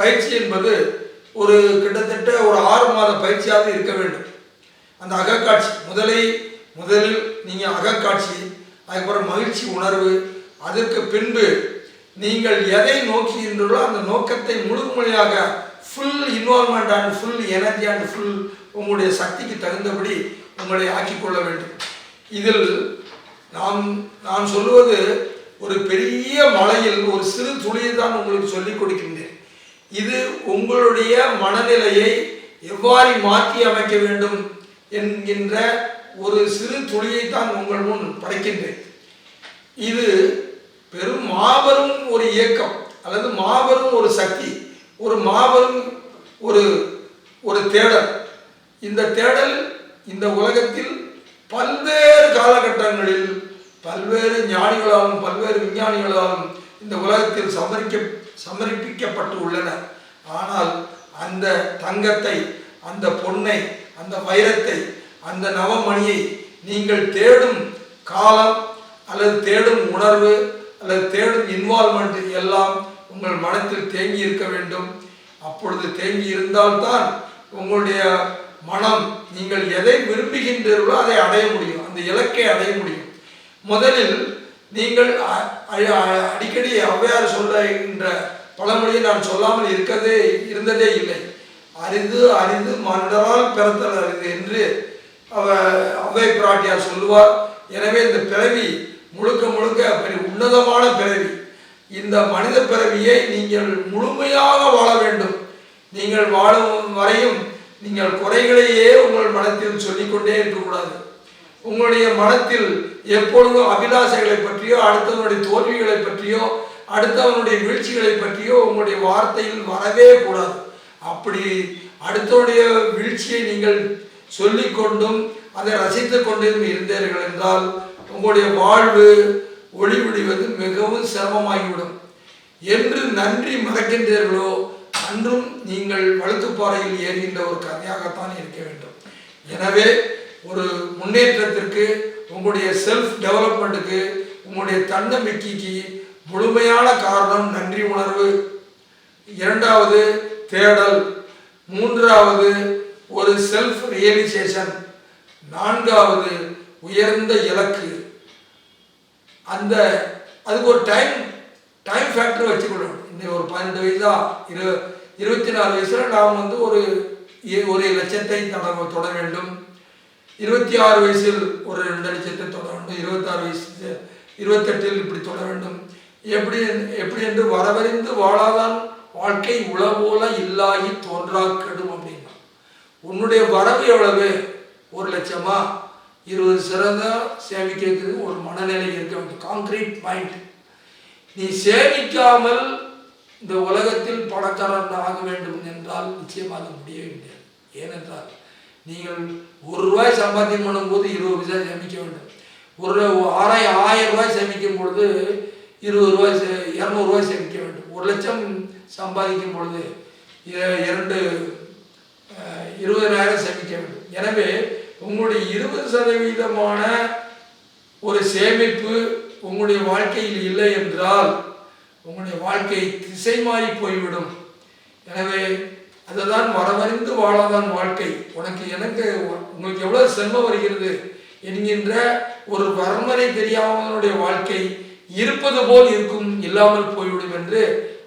பயிற்சி என்பது ஒரு கிட்டத்தட்ட ஒரு ஆறு மாத பயிற்சியாக இருக்க வேண்டும். அந்த அகக்காட்சி முதலை முதலில் நீங்கள் அகக்காட்சி அதுக்கப்புறம் மகிழ்ச்சி உணர்வு அதற்கு பின்பு நீங்கள் எதை நோக்குகின்றீர்களோ அந்த நோக்கத்தை முழுமையாக full involvement and full energy and full உங்களுடைய சக்திக்கு தகுந்தபடி உங்களை ஆக்கிக்கொள்ள வேண்டும். இதில் நாம் நான் சொல்லுவது ஒரு பெரிய மலையில் ஒரு சிறு துளியை தான் உங்களுக்கு சொல்லிக் கொடுக்கின்றேன். இது உங்களுடைய மனநிலையை எவ்வாறு மாற்றி அமைக்க வேண்டும் என்கின்ற ஒரு சிறு துளியை தான் உங்கள் முன் படைக்கின்றேன். இது பெரும் மாபெரும் ஒரு இயக்கம் அல்லது மாபெரும் ஒரு சக்தி ஒரு மாபெரும் ஒரு ஒரு தேடல். இந்த தேடல் இந்த உலகத்தில் பல்வேறு காலகட்டங்களில் பல்வேறு ஞானிகளாலும் பல்வேறு விஞ்ஞானிகளாலும் இந்த உலகத்தில் சமரிக்க சமர்ப்பிக்கப்பட்டு உள்ளன ஆனால் அந்த தங்கத்தை அந்த பொன்னை அந்த வைரத்தை அந்த நவமணியை நீங்கள் தேடும் காலம் அல்லது தேடும் உணர்வு அல்லது தேடும் இன்வால்மெண்ட் எல்லாம் உங்கள் மனத்தில் தேங்கி இருக்க வேண்டும். அப்பொழுது தேங்கி இருந்தால்தான் உங்களுடைய மனம் நீங்கள் எதை விரும்புகின்றீர்களோ அதை அடைய முடியும். அந்த இலக்கை அடைய முடியும். முதலில் நீங்கள் அடிக்கடி ஔவையார் சொல்லுகின்ற பழமொழியை நான் சொல்லாமல் இருக்கதே இருந்ததே இல்லை. அறிந்து அறிந்து மன்னரால் பிறத்தல் அறிந்து என்று அவ அவ்வை பிராட்டியார் சொல்லுவார். எனவே இந்த பிறவி முழுக்க முழுக்க அப்படி உன்னதமான பிறவி. இந்த மனித பிறவியை நீங்கள் முழுமையாக வாழ வேண்டும். நீங்கள் வாழும் வரையும் நீங்கள் குறைகளையே உங்கள் மனத்தில் சொல்லிக்கொண்டே இருக்கக்கூடாது. உங்களுடைய மனத்தில் எப்பொழுதும் அபிலாஷைகளை பற்றியோ அடுத்தவனுடைய தோல்விகளை பற்றியோ அடுத்தவனுடைய வீழ்ச்சிகளை பற்றியோ உங்களுடைய வார்த்தையில் வரவே கூடாது. அப்படி அடுத்தவனுடைய வீழ்ச்சியை நீங்கள் சொல்லிக்கொண்டும் அதை ரசித்துக் கொண்டும் இருந்தீர்கள் என்றால் உங்களுடைய வாழ்வு ஒளிவிடுவது மிகவும் சிரமமாகிவிடும். என்று நன்றி மறக்கின்றீர்களோ அன்றும் நீங்கள் வழுக்குப்பாறையில் ஏறுகின்ற ஒரு கதையாகத்தான் இருக்க வேண்டும். எனவே ஒரு முன்னேற்றத்திற்கு உங்களுடைய செல்ஃப் டெவலப்மெண்ட்டுக்கு உங்களுடைய தன்னம்பிக்கைக்கு முழுமையான காரணம் நன்றி உணர்வு. இரண்டாவது தேடல். மூன்றாவது ஒரு செல்ஃப் ரியலைசேஷன் நான்காவது உயர்ந்த இலக்கு. அந்த அதுக்கு ஒரு டைம் டைம் ஃபேக்டர் வச்சுக்கணும். இந்த ஒரு பன்னெண்டு வயசா இரு இருபத்தி நாலு வயசுல நாம் வந்து ஒரு ஒரு லட்சத்தை தொட வேண்டும். இருபத்தி ஆறு வயசில் ஒரு ரெண்டு லட்சத்தை தொட வேண்டும். இருபத்தாறு வயசு இருபத்தெட்டில் இப்படி தொட வேண்டும். எப்படி எப்படி என்று வரவறிந்து வாழாதான் வாழ்க்கை உளவோல இல்லாகி தோன்றா கெடும் அப்படின்னா உன்னுடைய வரவு எவ்வளவு? ஒரு லட்சமா? இருபது சிறந்த சேமிக்கிறது ஒரு மனநிலை இருக்க வேண்டும். காங்கிரீட் மைண்ட் நீ சேமிக்காமல் இந்த உலகத்தில் பணக்காரன் ஆக வேண்டும் என்றால் நிச்சயமாக முடியவே முடியாது. ஏனென்றால் நீங்கள் ஒரு ரூபாய் சம்பாத்தியம் பண்ணும்போது இருபது பைசா சேமிக்க வேண்டும். ஒரு ஆறாயிரம் ஆயிரம் ரூபாய் சேமிக்கும் பொழுது இருபது ரூபாய் சே- சேமிக்க வேண்டும். ஒரு லட்சம் சம்பாதிக்கும் பொழுது இரண்டு இருபதாயிரம் சேமிக்க வேண்டும். எனவே உங்களுடைய இருபது சதவீதமான ஒரு சேமிப்பு உங்களுடைய வாழ்க்கையில் இல்லை என்றால் உங்களுடைய வாழ்க்கை திசை மாறி போய்விடும். எனவே அதுதான் வரவறிந்து வாழாதான் வாழ்க்கை. உனக்கு எனக்கு உங்களுக்கு எவ்வளவு செல்வம் வருகிறது? என்கின்ற ஒரு வர்மனை தெரியாமனுடைய வாழ்க்கை இருப்பது போல் இருக்கும் இல்லாமல் போய்விடும் என்று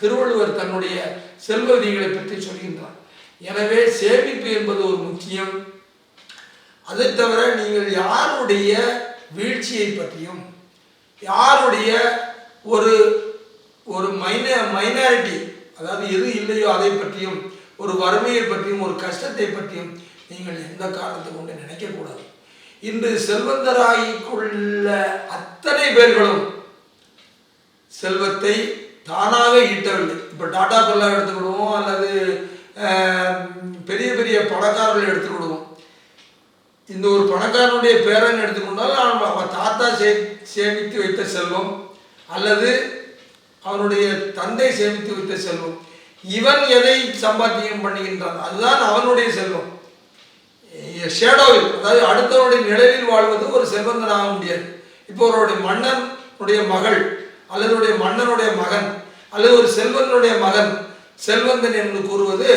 திருவள்ளுவர் தன்னுடைய செல்வ விதிகளை பற்றி சொல்கின்றார். எனவே சேமிப்பு என்பது ஒரு முக்கியம். அதை தவிர நீங்கள் யாருடைய வீழ்ச்சியை பற்றியும் யாருடைய ஒரு ஒரு மைன மைனாரிட்டி அதாவது எது இல்லையோ அதை பற்றியும் ஒரு வறுமையை பற்றியும் ஒரு கஷ்டத்தை பற்றியும் நீங்கள் எந்த காரணத்தை கொண்டு நினைக்கக்கூடாது இன்று செல்வந்தராகிக்குள்ள அத்தனை பேர்களும் செல்வத்தை தானாக ஈட்டவில்லை. இப்போ டாடா பிர்லா எடுத்துக்கிடுவோம் அல்லது பெரிய பெரிய பணக்காரர்கள் எடுத்துக்கிடுவோம். இந்த ஒரு பணக்காரனுடைய பேரன் எடுத்துக்கொண்டால் அவன் அவன் தாத்தா சே சேமித்து வைத்த செல்வம் அல்லது அவனுடைய தந்தை சேமித்து வைத்த செல்வம். இவன் எதை சம்பாத்தியம் பண்ணுகின்றான்? அதுதான் அவனுடைய செல்வம். ஷேடோவில் அதாவது அடுத்தவனுடைய நிழலில் வாழ்வது ஒரு செல்வந்தன் ஆக முடியாது. இப்போ அவருடைய மன்னனுடைய மகள் அல்லது மன்னனுடைய மகன் அல்லது ஒரு செல்வனுடைய மகன் செல்வந்தன் என்று கூறுவது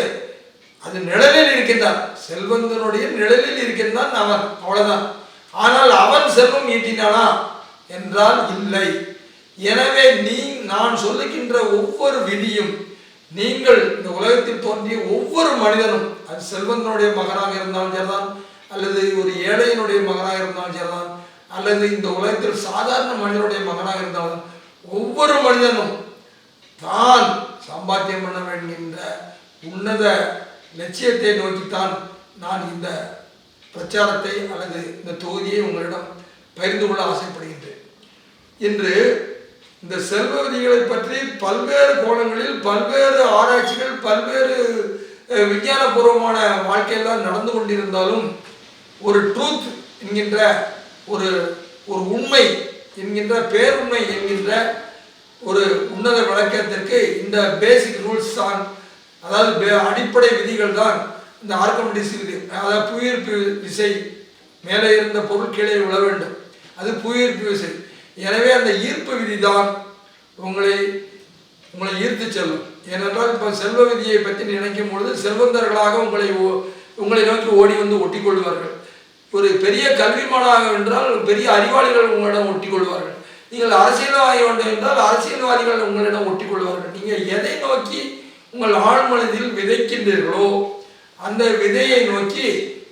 அது நிழலில் இருக்கின்றான். செல்வந்தனுடைய நிழலில் இருக்கின்றான் அவன் அவ்வளவுதான். ஆனால் அவன் செல்வம் ஈட்டினானா? என்றால் இல்லை. எனவே நீ நான் சொல்லுகின்ற ஒவ்வொரு விதியும் நீங்கள் இந்த உலகத்தில் தோன்றிய ஒவ்வொரு மனிதனும் அது செல்வந்தனுடைய மகனாக இருந்தாலும் சரிதான் அல்லது ஒரு ஏழையினுடைய மகனாக இருந்தாலும் சரிதான் அல்லது இந்த உலகத்தில் சாதாரண மனிதனுடைய மகனாக இருந்தாலும் ஒவ்வொரு மனிதனும் தான் சம்பாத்தியம் பண்ண வேண்டுகின்ற உன்னத லட்சியத்தை நோக்கித்தான் நான் இந்த பிரச்சாரத்தை அல்லது இந்த தொகுதியை உங்களிடம் பகிர்ந்து கொள்ள ஆசைப்படுகின்றேன். என்று இந்த செல்வ விதிகளை பற்றி பல்வேறு கோணங்களில் பல்வேறு ஆராய்ச்சிகள் பல்வேறு விஞ்ஞானபூர்வமான வாழ்க்கையெல்லாம் நடந்து கொண்டிருந்தாலும் ஒரு ட்ரூத் என்கின்ற ஒரு ஒரு உண்மை என்கின்ற பேருண்மை என்கின்ற ஒரு உன்னத விளக்கத்திற்கு இந்த பேசிக் ரூல்ஸ் தான் அதாவது பே- அடிப்படை விதிகள் தான் இந்த ஆர்கமெடிஸ் விதி. அதாவது புவியீர்ப்பு விசை மேலே இருந்த பொருள் கீழே விழ வேண்டும். அது புவியீர்ப்பு விசை. எனவே அந்த ஈர்ப்பு விதி தான் உங்களை உங்களை ஈர்த்து செல்லும். ஏனென்றால் இப்போ செல்வ விதியை பற்றி நினைக்கும் பொழுது செல்வந்தர்களாக உங்களை ஓ- உங்களை நோக்கி ஓடி வந்து ஒட்டிக்கொள்வார்கள். ஒரு பெரிய கல்விமானாக என்றால் பெரிய அறிவாளிகள் உங்களிடம் ஒட்டி கொள்வார்கள் நீங்கள் அரசியல்வாதி வேண்டும் என்றால் அரசியல்வாதிகள் உங்களிடம் ஒட்டி கொள்வார்கள் நீங்கள் எதை நோக்கி உங்கள் ஆழ்மனதில் விதைக்கின்றீர்களோ அந்த விதையை நோக்கி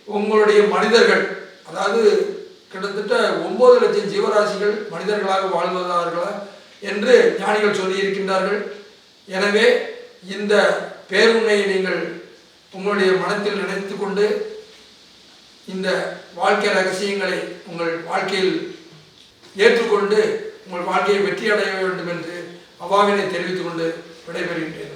உங்களுடைய மனிதர்கள் அதாவது கிட்டத்தட்ட ஒன்பது லட்சம் ஜீவராசிகள் மனிதர்களாக வாழ்வதார்களா என்று ஞானிகள் சொல்லியிருக்கின்றார்கள். எனவே இந்த பேருண்மையை நீங்கள் உங்களுடைய மனத்தில் நினைத்து கொண்டு இந்த வாழ்க்கை ரகசியங்களை உங்கள் வாழ்க்கையில் ஏற்றுக்கொண்டு உங்கள் வாழ்க்கையை வெற்றி அடைய வேண்டும் என்று அவாவினை தெரிவித்துக் கொண்டு விடைபெறுகின்றேன்.